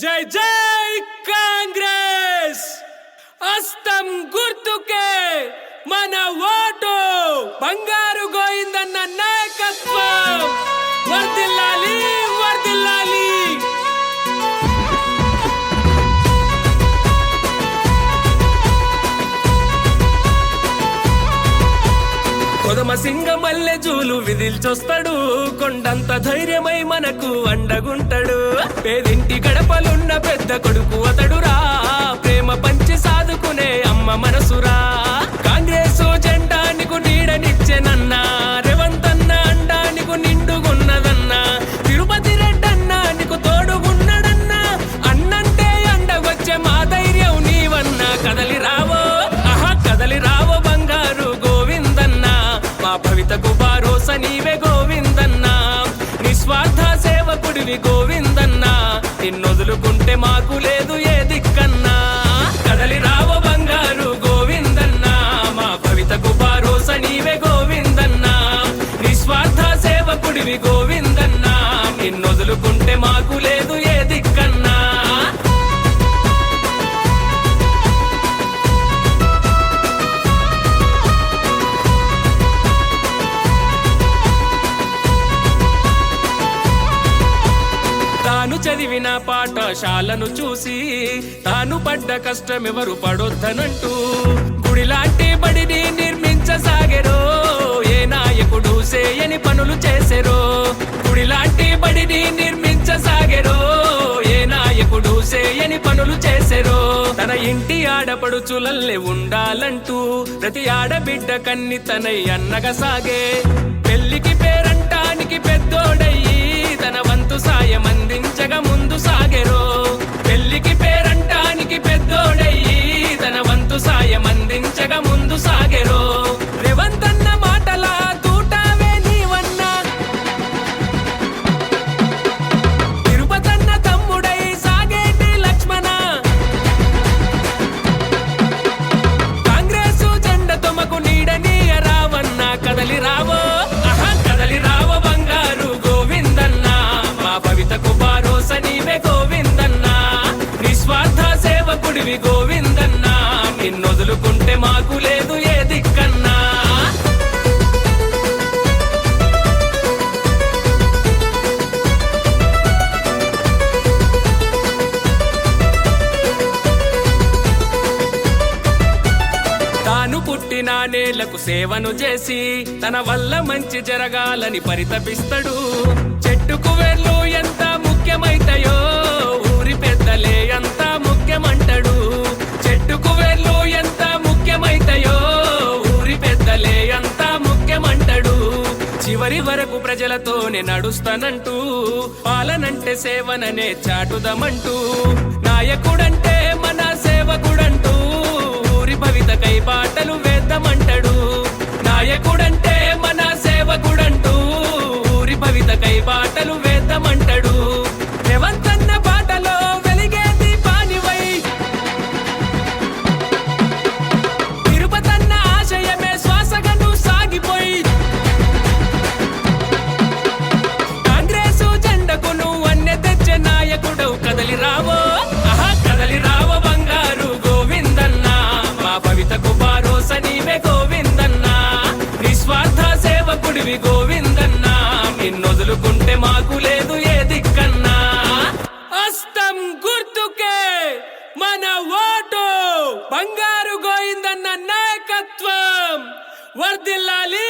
జై జై కాంగ్రెస్! అస్తం గుర్తుకే మన ఓటు! బంగారు గోయిందన్న నాయకత్వం! వర్దిల్లాలి వర్దిల్లాలి కొదమ సింగ మల్లె జూలు విదిల్చొస్తాడు. కొండంత ధైర్యమై మనకు అండగుంటాడు. పేదింటి గడపలున్న పెద్ద కొడుకు అతడురా. ప్రేమ పంచి సాదుకునే అమ్మ మనసురా. కాంగ్రెస్ జెండా నీకు నీడనిచ్చెనన్నా. రేవంతన్న అండా నీకు నిండుగున్నదన్నా. తిరుపతి రెడ్డన్నా నీకు తోడుగున్నాడన్నా. అన్నంటే అండ వచ్చే మా ధైర్యం నీవన్నా. కదలి రావో ఆహా కదలి రావో బంగారు గోవిందన్న. మా భవితకు బారోస నీవే గోవిందన్న. నిస్వార్థ సేవకుడివి గోవింద నిన్నొదులుకుంటే మాకు లేదు ఏ దిక్కన్నా. కదలి రావ బంగారు గోవిందన్న. మా భవితకు పారోస నీవే గోవిందన్న. నిస్వార్థ సేవకుడివి గోవిందన్న. నిన్నొదులుకుంటే మాకు లేదు చదివిన పాఠశాలను చూసి తాను పడ్డ కష్టం ఎవరు పడొద్దనంటూ గుడిలాంటి బడిని నిర్మించసాగెరో ఏ నాయకుడు సేయని పనులు చేసెరో గుడిలాంటి బడిని నిర్మించసాగెరో ఏ నాయకుడు సేయని పనులు చేసెరో. తన ఇంటి ఆడపడుచులల్లే ఉండాలంటూ ప్రతి ఆడబిడ్డ కన్ని తనై అన్నగా సాగే పెళ్ళికి పేరంటానికి పెద్దోడే అందించగా ముందు సాగెరో రేవంతన్న మాటల తూటావే నీవన్నా. తిరుపతన్న తమ్ముడై సాగేటి లక్ష్మణ. కాంగ్రెస్ జెండ తమకు నీడనీయ రావన్న. కదలి రావో ఆహా కదలి రావ బంగారు గోవిందన్న. మా భవితకు నిన్నొదులుకుంటే మాకు లేదు ఏ దిక్కన్నా. తాను పుట్టిన నేలకు సేవను చేసి తన వల్ల మంచి జరగాలని పరితపిస్తాడు. చెట్టుకు వెళ్ళు ఎంత ముఖ్యమైతయో చివరి వరకు ప్రజలతోనే నడుస్తానంటూ పాలనంటే సేవననే చాటుదమంటూ. బంగారు గోయిందన్న నాయకత్వం. వర్దిల్లాలి